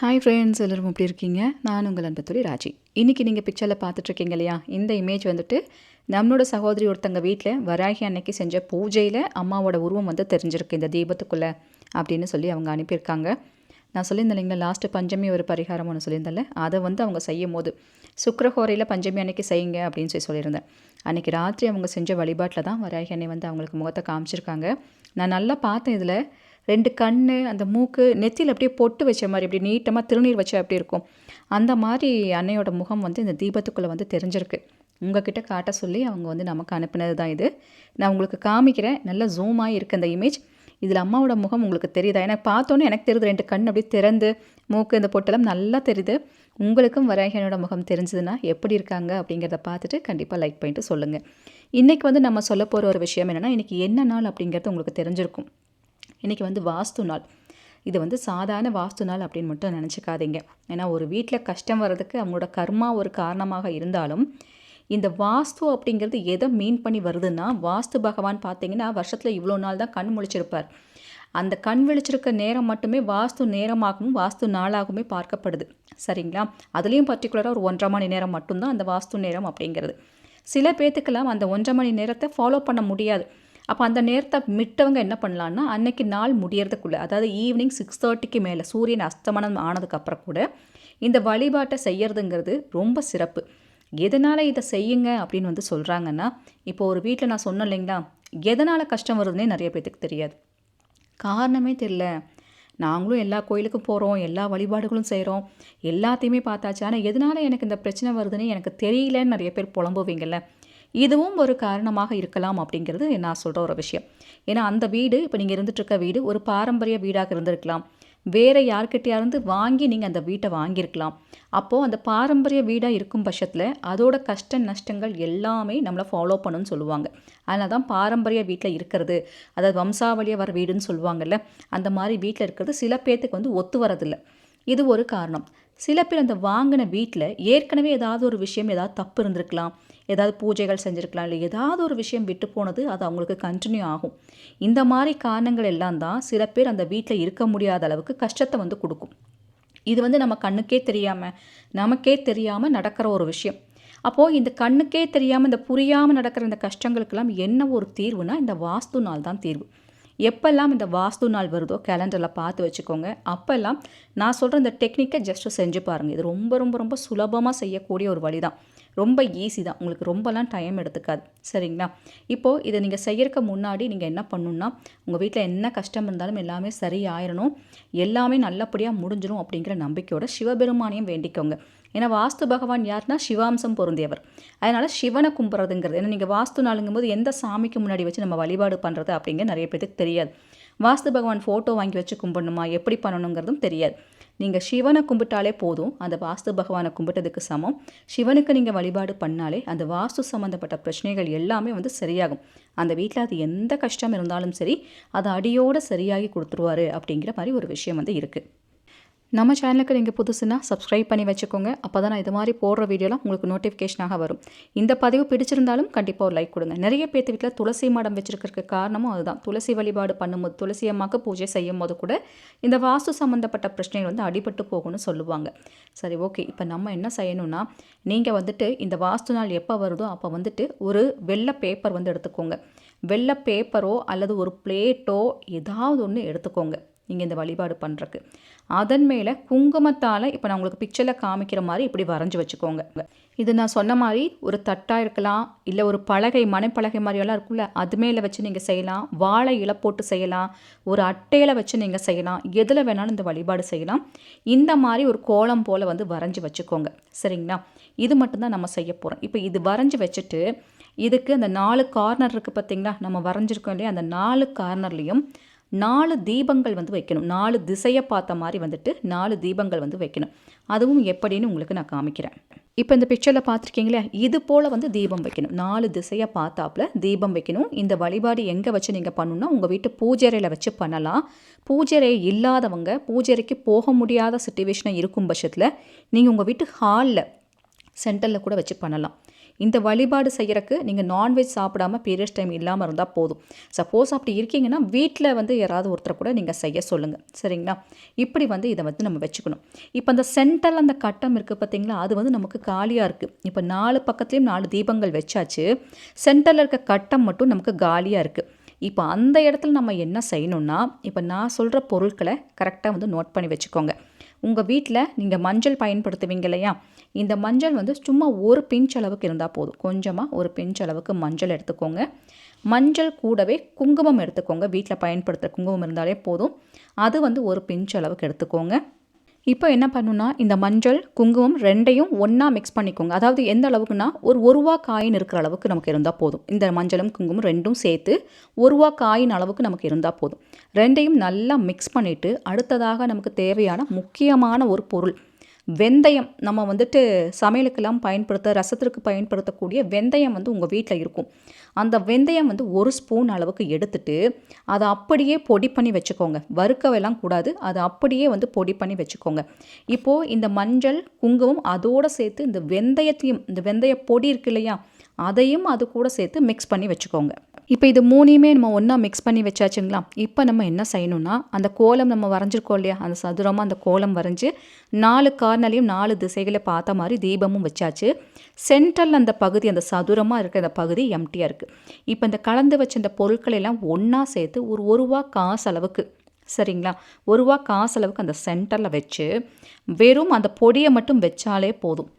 Hi friends எல்லோரும் எப்படி இருக்கீங்க? நான் உங்கள் அன்பத்துறை ராஜி. இன்றைக்கி நீங்கள் பிக்சரில் பார்த்துட்ருக்கீங்க இல்லையா? இந்த இமேஜ் வந்துட்டு நம்மளோட சகோதரி ஒருத்தங்க வீட்டில் வராகி அன்னைக்கு செஞ்ச பூஜையில் அம்மாவோட உருவம் வந்து தெரிஞ்சிருக்கு இந்த தீபத்துக்குள்ளே அப்படின்னு சொல்லி அவங்க அனுப்பியிருக்காங்க. நான் சொல்லியிருந்தேன் இல்லைங்களா லாஸ்ட்டு பஞ்சமி ஒரு பரிகாரம் ஒன்று சொல்லியிருந்தேன்ல அதை வந்து அவங்க செய்யும் போது சுக்கரஹோரையில் பஞ்சமி அன்னைக்கு செய்யுங்க அப்படின்னு சொல்லி சொல்லியிருந்தேன். அன்றைக்கி ராத்திரி அவங்க செஞ்ச வழிபாட்டில் தான் வராகி அன்னை வந்து அவங்களுக்கு முகத்தை காமிச்சிருக்காங்க. நான் நல்லா பார்த்தேன் இதில். ரெண்டு கண் அந்த மூக்கு நெத்தியில் அப்படியே பொட்டு வச்ச மாதிரி அப்படி நீட்டமாக திருநீர் வச்ச அப்படி இருக்கும்? அந்த மாதிரி அன்னையோட முகம் வந்து இந்த தீபத்துக்குள்ளே வந்து தெரிஞ்சிருக்கு. உங்ககிட்ட காட்ட சொல்லி அவங்க வந்து நமக்கு அனுப்பினது தான் இது. நான் உங்களுக்கு காமிக்கிறேன். நல்லா ஜூமாக இருக்குது அந்த இமேஜ் இதில் அம்மாவோட முகம் உங்களுக்கு தெரியுதா? எனக்கு பார்த்தோன்னே எனக்கு தெரியுது ரெண்டு கண் அப்படியே திறந்து மூக்கு இந்த பொட்டெல்லாம் நல்லா தெரியுது. உங்களுக்கும் வராகியனோட முகம் தெரிஞ்சதுன்னா எப்படி இருக்காங்க அப்படிங்கிறத பார்த்துட்டு கண்டிப்பாக லைக் பண்ணிட்டு சொல்லுங்கள் இன்றைக்கி வந்து நம்ம சொல்ல போகிற ஒரு விஷயம் என்னென்னா இன்றைக்கி என்ன நாள் அப்படிங்கிறது உங்களுக்கு தெரிஞ்சிருக்கும். இன்றைக்கி வந்து வாஸ்து நாள். இது வந்து சாதாரண வாஸ்து நாள் அப்படின்னு மட்டும் நினச்சிக்காதீங்க. ஏன்னா ஒரு வீட்டில் கஷ்டம் வர்றதுக்கு அவங்களோட கர்மா ஒரு காரணமாக இருந்தாலும் இந்த வாஸ்து அப்படிங்கிறது எதை மீன் பண்ணி வருதுன்னா வாஸ்து பகவான் பார்த்தீங்கன்னா வருஷத்தில் இவ்வளோ நாள் தான் கண் முழிச்சிருப்பார். அந்த கண் விழிச்சிருக்க நேரம் மட்டுமே வாஸ்து நேரமாகவும் வாஸ்து நாளாகவுமே பார்க்கப்படுது. சரிங்களா? அதுலேயும் பர்டிகுலராக ஒரு ஒன்றரை மணி நேரம் மட்டும்தான் அந்த வாஸ்து நேரம் அப்படிங்கிறது. சில பேர்த்துக்கெல்லாம் அந்த ஒன்றரை மணி நேரத்தை ஃபாலோ பண்ண முடியாது. அப்போ அந்த நேரத்தை மிட்டவங்க என்ன பண்ணலான்னா அன்னைக்கு நாள் முடியறதுக்குள்ளே அதாவது ஈவினிங் சிக்ஸ் தேர்ட்டிக்கு மேலே சூரியன் அஸ்தமனம் ஆனதுக்கப்புறம் கூட இந்த வழிபாட்டை செய்யறதுங்கிறது ரொம்ப சிறப்பு. எதனால் இதை செய்யுங்க அப்படின்னு வந்து சொல்கிறாங்கன்னா இப்போ ஒரு வீட்டில் நான் சொன்னேன் இல்லைங்களா எதனால் கஷ்டம் வருதுன்னே நிறைய பேத்துக்கு தெரியாது. காரணமே தெரில நாங்களும் எல்லா கோயிலுக்கும் போகிறோம் எல்லா வழிபாடுகளும் செய்கிறோம் எல்லாத்தையுமே பார்த்தாச்சு. ஆனால் எதனால் எனக்கு இந்த பிரச்சனை வருதுன்னு எனக்கு தெரியலன்னு நிறைய பேர் புலம்புவீங்கள்ல இதுவும் ஒரு காரணமாக இருக்கலாம் அப்படிங்கிறது நான் சொல்கிற ஒரு விஷயம். ஏன்னா அந்த வீடு இப்போ நீங்கள் இருந்துகிட்ருக்க வீடு ஒரு பாரம்பரிய வீடாக இருந்திருக்கலாம். வேறு யார்கிட்டயாருந்து வாங்கி நீங்கள் அந்த வீட்டை வாங்கியிருக்கலாம். அப்போது அந்த பாரம்பரிய வீடாக இருக்கும் பட்சத்தில் அதோட கஷ்ட நஷ்டங்கள் எல்லாமே நம்மளை ஃபாலோ பண்ணுன்னு சொல்லுவாங்க. அதனால தான் பாரம்பரிய வீட்டில் இருக்கிறது அதாவது வம்சாவளியாக வர வீடுன்னு சொல்லுவாங்கல்ல அந்த மாதிரி வீட்டில் இருக்கிறது சில பேர்த்துக்கு வந்து ஒத்து வரதில்லை இது ஒரு காரணம். சில பேர் அந்த வாங்கின வீட்டில் ஏற்கனவே ஏதாவது ஒரு விஷயம் ஏதாவது தப்பு இருந்திருக்கலாம். ஏதாவது பூஜைகள் செஞ்சுருக்கலாம் இல்லை ஏதாவது ஒரு விஷயம் விட்டு போனது அது அவங்களுக்கு கண்டினியூ ஆகும். இந்த மாதிரி காரணங்கள் எல்லாம் தான் சில பேர் அந்த வீட்டில் இருக்க முடியாத அளவுக்கு கஷ்டத்தை வந்து கொடுக்கும். இது வந்து நம்ம கண்ணுக்கே தெரியாமல் நமக்கே தெரியாமல் நடக்கிற ஒரு விஷயம். அப்போது இந்த கண்ணுக்கே தெரியாமல் இந்த புரியாமல் நடக்கிற இந்த கஷ்டங்களுக்கெல்லாம் என்ன ஒரு தீர்வுனா இந்த வாஸ்து நாள் தான் தீர்வு. எப்பெல்லாம் இந்த வாஸ்து நாள் வருதோ கேலண்டரில் பார்த்து வச்சுக்கோங்க. அப்போல்லாம் நான் சொல்கிற இந்த டெக்னிக்கை ஜஸ்ட்டு செஞ்சு பாருங்கள் இது ரொம்ப ரொம்ப ரொம்ப சுலபமாக செய்யக்கூடிய ஒரு வழி தான் ரொம்ப ஈஸி தான். உங்களுக்கு ரொம்பலாம் டைம் எடுத்துக்காது. சரிங்களா? இப்போது இதை நீங்கள் செய்யறதுக்கு முன்னாடி நீங்கள் என்ன பண்ணணுன்னா உங்கள் வீட்டில் என்ன கஷ்டம் இருந்தாலும் எல்லாமே சரி ஆயிடணும் எல்லாமே நல்லபடியாக முடிஞ்சிடும் அப்படிங்கிற நம்பிக்கையோட சிவபெருமானையும் வேண்டிக்கோங்க. ஏன்னா வாஸ்து பகவான் யாருன்னா சிவாம்சம் பொருந்தியவர். அதனால் சிவனை கும்பிட்றதுங்கிறது ஏன்னா நீங்கள் வாஸ்து நாளுங்கும் போது எந்த சாமிக்கு முன்னாடி வச்சு நம்ம வழிபாடு பண்ணுறது அப்படிங்கிற நிறைய பேருக்கு தெரியாது. வாஸ்து பகவான் ஃபோட்டோ வாங்கி வச்சு கும்பிடணுமா எப்படி பண்ணணுங்கிறதும் தெரியாது. நீங்கள் சிவனை கும்பிட்டாலே போதும். அந்த வாஸ்து பகவானை கும்பிட்டதுக்கு சமம். சிவனுக்கு நீங்கள் வழிபாடு பண்ணாலே அந்த வாஸ்து சம்மந்தப்பட்ட பிரச்சனைகள் எல்லாமே வந்து சரியாகும். அந்த வீட்டில் அது எந்த கஷ்டம் இருந்தாலும் சரி அதை அடியோடு சரியாகி கொடுத்துருவாரு அப்படிங்கிற மாதிரி ஒரு விஷயம் வந்து இருக்குது நம்ம சேனலுக்கு நீங்கள் புதுசுனா சப்ஸ்கிரைப் பண்ணி வச்சுக்கோங்க. அப்போ தான் நான் இது மாதிரி போடுற வீடியோலாம் உங்களுக்கு நோட்டிஃபிகேஷனாக வரும். இந்த பதிவு பிடிச்சிருந்தாலும் கண்டிப்பாக ஒரு லைக் கொடுங்க. நிறைய பேர்த்து வீட்டில் துளசி மாடம் வச்சுருக்கிறதுக்கு காரணமும் அதுதான். துளசி வழிபாடு பண்ணும்போது துளசி அம்மாவுக்கு பூஜை செய்யும் போது கூட இந்த வாஸ்து சம்மந்தப்பட்ட பிரச்சனைகள் வந்து அடிபட்டு போகும்னு சொல்லுவாங்க. சரி ஓகே இப்போ நம்ம என்ன செய்யணும்னா நீங்கள் வந்துட்டு இந்த வாஸ்து நாள் எப்போ வருதோ அப்போ வந்துட்டு ஒரு வெள்ளை பேப்பர் வந்து எடுத்துக்கோங்க. வெள்ளை பேப்பரோ அல்லது ஒரு பிளேட்டோ ஏதாவது ஒன்று எடுத்துக்கோங்க. நீங்கள் இந்த வழிபாடு பண்ணுறக்கு அதன் மேலே குங்குமத்தால் இப்போ நான் உங்களுக்கு பிக்சரில் காமிக்கிற மாதிரி இப்படி வரைஞ்சி வச்சுக்கோங்க. இது நான் சொன்ன மாதிரி ஒரு தட்டாக இருக்கலாம் இல்லை ஒரு பலகை மனைப்பலகை மாதிரியெல்லாம் இருக்குல்ல அது மேலே வச்சு நீங்கள் செய்யலாம். வாழை இலை போட்டு செய்யலாம். ஒரு அட்டையில் வச்சு நீங்கள் செய்யலாம். எதில் வேணாலும் இந்த வழிபாடு செய்யலாம். இந்த மாதிரி ஒரு கோலம் போல் வந்து வரைஞ்சி வச்சுக்கோங்க. சரிங்களா? இது மட்டும்தான் நம்ம செய்ய போகிறோம் இப்போ இது வரைஞ்சி வச்சுட்டு இதுக்கு அந்த நாலு கார்னர் இருக்குது பார்த்தீங்களா நம்ம வரைஞ்சிருக்கோம் இல்லையா? அந்த நாலு கார்னர்லேயும் நாலு தீபங்கள் வந்து வைக்கணும். நாலு திசையை பார்த்த மாதிரி வந்துட்டு நாலு தீபங்கள் வந்து வைக்கணும். அதுவும் எப்படின்னு உங்களுக்கு நான் காமிக்கிறேன். இப்போ இந்த பிக்சரில் பார்த்துருக்கீங்களே இது போல் வந்து தீபம் வைக்கணும். நாலு திசையை பார்த்தாப்புல தீபம் வைக்கணும். இந்த வழிபாடு எங்கே வச்சு நீங்கள் பண்ணணும்னா உங்கள் வீட்டு பூஜைறையில் வச்சு பண்ணலாம். பூஜரை இல்லாதவங்க பூஜரைக்கு போக முடியாத சுச்சுவேஷனாக இருக்கும் பட்சத்தில் நீங்கள் உங்கள் வீட்டு ஹாலில் சென்டரில் கூட வச்சு பண்ணலாம். இந்த வழிபாடு செய்கிறக்கு நீங்கள் நான்வெஜ் சாப்பிடாம பீரியட்ஸ் டைம் இல்லாமல் இருந்தால் போதும். சப்போஸ் அப்படி இருக்கீங்கன்னா வீட்டில் வந்து யாராவது ஒருத்தர் கூட நீங்கள் செய்ய சொல்லுங்கள் சரிங்களா? இப்படி வந்து இதை வந்து நம்ம வச்சுக்கணும். இப்போ அந்த சென்டரில் அந்த கட்டம் இருக்குது பார்த்தீங்களா அது வந்து நமக்கு காலியாக இருக்குது இப்போ நாலு பக்கத்துலேயும் நாலு தீபங்கள் வச்சாச்சு. சென்டரில் இருக்க கட்டம் மட்டும் நமக்கு காலியாக இருக்குது இப்போ அந்த இடத்துல நம்ம என்ன செய்யணும்னா இப்போ நான் சொல்கிற பொருட்களை கரெக்டாக வந்து நோட் பண்ணி வச்சுக்கோங்க. உங்கள் வீட்டில் நீங்கள் மஞ்சள் பயன்படுத்துவீங்க இல்லையா? இந்த மஞ்சள் வந்து சும்மா ஒரு பிஞ்ச் அளவுக்கு இருந்தால் போதும். கொஞ்சமாக ஒரு பிஞ்ச் அளவுக்கு மஞ்சள் எடுத்துக்கோங்க. மஞ்சள் கூடவே குங்குமம் எடுத்துக்கோங்க. வீட்டில் பயன்படுத்துகிற குங்குமம் இருந்தாலே போதும். அது வந்து ஒரு பிஞ்ச் அளவுக்கு எடுத்துக்கோங்க. இப்போ என்ன பண்ணுன்னா இந்த மஞ்சள் குங்குமம் ரெண்டையும் ஒன்றா மிக்ஸ் பண்ணிக்கோங்க. அதாவது எந்த அளவுக்குன்னா ஒரு ஒருவா காயின் இருக்கிற அளவுக்கு நமக்கு இருந்தால் போதும். இந்த மஞ்சளும் குங்குமம் ரெண்டும் சேர்த்து ஒருவா காயின் அளவுக்கு நமக்கு இருந்தால் போதும். ரெண்டையும் நல்லா மிக்ஸ் பண்ணிவிட்டு அடுத்ததாக நமக்கு தேவையான முக்கியமான ஒரு பொருள் வெந்தயம் நம்ம வந்துட்டு சமையலுக்கெல்லாம் பயன்படுத்த ரசத்திற்கு பயன்படுத்தக்கூடிய வெந்தயம் வந்து உங்கள் வீட்டில் இருக்கும். அந்த வெந்தயம் வந்து ஒரு ஸ்பூன் அளவுக்கு எடுத்துட்டு அதை அப்படியே பொடி பண்ணி வச்சுக்கோங்க. வறுக்கவெல்லாம் கூடாது. அதை அப்படியே வந்து பொடி பண்ணி வச்சுக்கோங்க. இப்போது இந்த மஞ்சள் குங்குமம் அதோடு சேர்த்து இந்த வெந்தயத்தையும் இந்த வெந்தய பொடி இருக்கு இல்லையா அதையும் அது கூட சேர்த்து மிக்ஸ் பண்ணி வச்சுக்கோங்க. இப்போ இது மூணையுமே நம்ம ஒன்றா மிக்ஸ் பண்ணி வச்சாச்சுங்களா? இப்போ நம்ம என்ன செய்யணும்னா அந்த கோலம் நம்ம வரைஞ்சிருக்கோம் இல்லையா? அந்த சதுரமாக அந்த கோலம் வரைஞ்சி நாலு கார்னர்லையும் நாலு திசைகளை பார்த்த மாதிரி தீபமும் வச்சாச்சு. சென்ட்ரல் அந்த பகுதி அந்த சதுரமாக இருக்கிற அந்த பகுதி எம்டியாக இருக்குது இப்போ இந்த கலந்து வச்ச இந்த பொருட்களை எல்லாம் ஒன்றா சேர்த்து ஒரு ஒரு ரூபா காசு அளவுக்கு சரிங்களா? ஒரு ரூபா காசு அளவுக்கு அந்த சென்டரில் வச்சு வெறும் அந்த பொடியை மட்டும் வச்சாலே போதும்.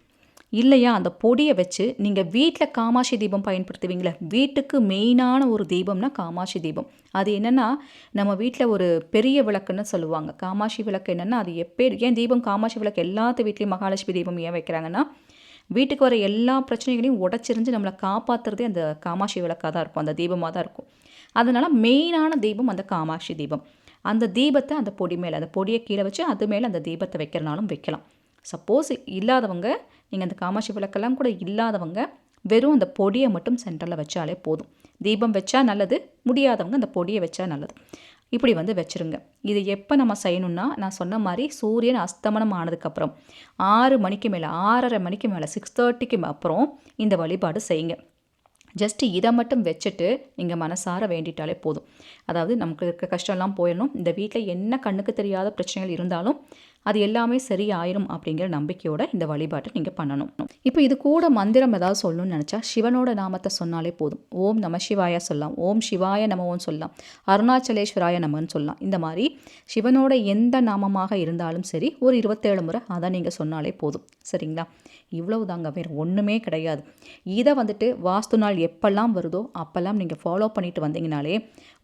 இல்லையா? அந்த பொடியை வச்சு நீங்கள் வீட்டில் காமாட்சி தீபம் பயன்படுத்துவீங்களே? வீட்டுக்கு மெயினான ஒரு தீபம்னா காமாட்சி தீபம். அது என்னென்னா நம்ம வீட்டில் ஒரு பெரிய விளக்குன்னு சொல்லுவாங்க. காமாட்சி விளக்கு என்னென்னா அது எப்போ ஏன் தீபம் காமாட்சி விளக்கு எல்லாத்து வீட்லேயும் மகாலட்சுமி தீபம் ஏன் வைக்கிறாங்கன்னா வீட்டுக்கு வர எல்லா பிரச்சனைகளையும் உடச்சிருந்து நம்மளை காப்பாற்றுறதே அந்த காமாட்சி விளக்காக தான் இருக்கும். அந்த தீபமாக தான் இருக்கும். அதனால் மெயினான தீபம் அந்த காமாட்சி தீபம். அந்த தீபத்தை அந்த பொடி மேலே அந்த பொடியை கீழே வச்சு அது மேலே அந்த தீபத்தை வைக்கிறனாலும் வைக்கலாம். சப்போஸ் இல்லாதவங்க நீங்கள் அந்த காமாட்சி விளக்கெல்லாம் கூட இல்லாதவங்க வெறும் அந்த பொடியை மட்டும் சென்டரில் வச்சாலே போதும். தீபம் வச்சா நல்லது முடியாதவங்க அந்த பொடியை வச்சா நல்லது. இப்படி வந்து வச்சுருங்க. இது எப்போ நம்ம செய்யணும்னா நான் சொன்ன மாதிரி சூரியன் அஸ்தமனம் ஆனதுக்கப்புறம் ஆறு மணிக்கு மேலே ஆறரை மணிக்கு மேலே சிக்ஸ் தேர்ட்டிக்கு அப்புறம் இந்த வழிபாடு செய்யுங்க. ஜஸ்ட் இதை மட்டும் வச்சுட்டு நீங்கள் மனசார வேண்டிட்டாலே போதும். அதாவது நமக்கு இருக்க கஷ்டம்லாம் போயிடணும். இந்த வீட்டில் என்ன கண்ணுக்கு தெரியாத பிரச்சனைகள் இருந்தாலும் அது எல்லாமே சரியாயிரும் அப்படிங்கிற நம்பிக்கையோட இந்த வழிபாட்டை நீங்கள் பண்ணணும். இப்போ இது கூட மந்திரம் ஏதாவது சொல்லணும்னு நினச்சா சிவனோட நாமத்தை சொன்னாலே போதும். ஓம் நம சிவாய சொல்லலாம். ஓம் சிவாய நமவோன்னு சொல்லலாம். அருணாச்சலேஸ்வராய நமன்னு சொல்லலாம். இந்த மாதிரி சிவனோட எந்த நாமமாக இருந்தாலும் சரி ஒரு இருபத்தேழு முறை அதை நீங்கள் சொன்னாலே போதும். சரிங்களா? இவ்வளவு தாங்க வேறு ஒன்றுமே கிடையாது. இதை வந்துட்டு வாஸ்து நாள் எப்பெல்லாம் வருதோ அப்போல்லாம் நீங்கள் ஃபாலோ பண்ணிட்டு வந்தீங்கனாலே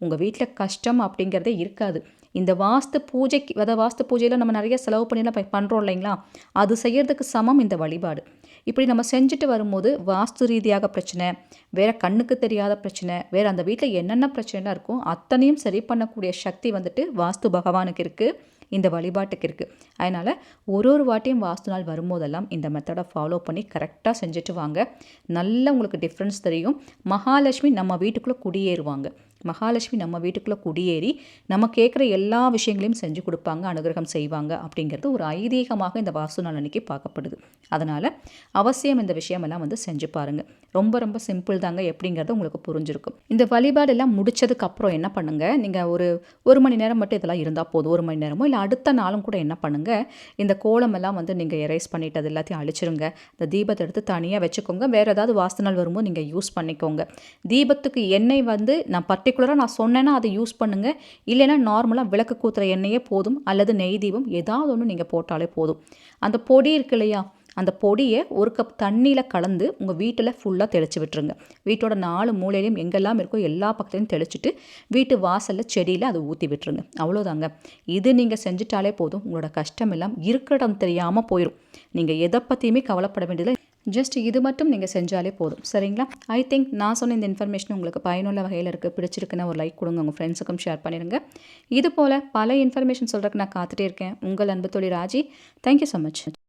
உங்கள் வீட்டில் கஷ்டம் அப்படிங்கிறதே இருக்காது. இந்த வாஸ்து பூஜைக்கு அதாவது வாஸ்து பூஜையில் நம்ம நிறைய செலவு பண்ணிலாம் பண்ணுறோம் இல்லைங்களா? அது செய்கிறதுக்கு சமம் இந்த வழிபாடு. இப்படி நம்ம செஞ்சுட்டு வரும்போது வாஸ்து ரீதியாக பிரச்சனை வேறு கண்ணுக்கு தெரியாத பிரச்சனை வேறு அந்த வீட்டில் என்னென்ன பிரச்சனைலாம் இருக்கோ அத்தனையும் சரி பண்ணக்கூடிய சக்தி வந்துட்டு வாஸ்து பகவானுக்கு இருக்குது இந்த வழிபாட்டுக்கு இருக்குது அதனால் ஒரு ஒரு வாட்டியும் வாஸ்து நாள் வரும்போதெல்லாம் இந்த மெத்தடை ஃபாலோ பண்ணி கரெக்டாக செஞ்சுட்டு வாங்க. நல்ல உங்களுக்கு டிஃப்ரென்ஸ் தெரியும். மகாலட்சுமி நம்ம வீட்டுக்குள்ளே குடியேறுவாங்க. மகாலட்சுமி நம்ம வீட்டுக்குள்ளே குடியேறி நம்ம கேட்குற எல்லா விஷயங்களையும் செஞ்சு கொடுப்பாங்க அனுகிரகம் செய்வாங்க அப்படிங்கிறது ஒரு ஐதீகமாக இந்த வாசு நாள் அன்றைக்கி பார்க்கப்படுது. அதனால் அவசியம் இந்த விஷயமெல்லாம் வந்து செஞ்சு பாருங்கள் ரொம்ப ரொம்ப சிம்பிள் தாங்க எப்படிங்கிறது உங்களுக்கு புரிஞ்சிருக்கும். இந்த வழிபாடு எல்லாம் அப்புறம் என்ன பண்ணுங்கள் நீங்கள் ஒரு ஒரு மணி நேரம் மட்டும் இதெல்லாம் இருந்தால் போதும். ஒரு மணி நேரமோ இல்லை அடுத்த நாளும் கூட என்ன பண்ணுங்கள் இந்த கோலமெல்லாம் வந்து நீங்கள் எரேஸ் பண்ணிவிட்டு அது எல்லாத்தையும் அழிச்சிருங்க. இந்த தீபத்தை எடுத்து தனியாக வச்சுக்கோங்க. வேறு ஏதாவது வாசனால் வரும்போது நீங்கள் யூஸ் பண்ணிக்கோங்க. தீபத்துக்கு எண்ணெய் வந்து நான் பர்டிகுலர் பர்டிகுலராக நான் சொன்னேன்னா அதை யூஸ் பண்ணுங்கள் இல்லைன்னா நார்மலாக விளக்கு கூத்துற எண்ணெயே போதும். அல்லது நெய் தீபம் ஏதாவது ஒன்று நீங்கள் போட்டாலே போதும். அந்த பொடி இருக்கு இல்லையா? அந்த பொடியை ஒரு கப் தண்ணியில் கலந்து உங்கள் வீட்டில் ஃபுல்லாக தெளித்து விட்டுருங்க. வீட்டோட நாலு மூலையிலையும் எங்கெல்லாம் இருக்கோ எல்லா பக்கத்துலையும் தெளிச்சுட்டு வீட்டு வாசலில் செடியில் அதை ஊற்றி விட்டுருங்க. அவ்வளோதாங்க இது நீங்கள் செஞ்சிட்டாலே போதும். உங்களோட கஷ்டம் எல்லாம் இருக்கிற இடம் தெரியாமல் போயிடும் நீங்கள் எதை பற்றியுமே கவலைப்பட வேண்டியதில்லை. ஜஸ்ட் இது மட்டும் நீங்கள் செஞ்சாலே போதும். சரிங்களா? ஐ திங்க் நான் சொன்ன இந்த இன்ஃபர்மேஷன் உங்களுக்கு பயனுள்ள வகையில் இருக்குது பிடிச்சிருக்குன்னு ஒரு லைக் கொடுங்க. உங்கள் ஃப்ரெண்ட்ஸுக்கும் ஷேர் பண்ணிடுங்க இது போல் பல இன்ஃபர்மேஷன் சொல்கிறதுக்கு நான் காத்துட்டே இருக்கேன். உங்கள் அன்பு தொழில் ராஜி. Thank you so much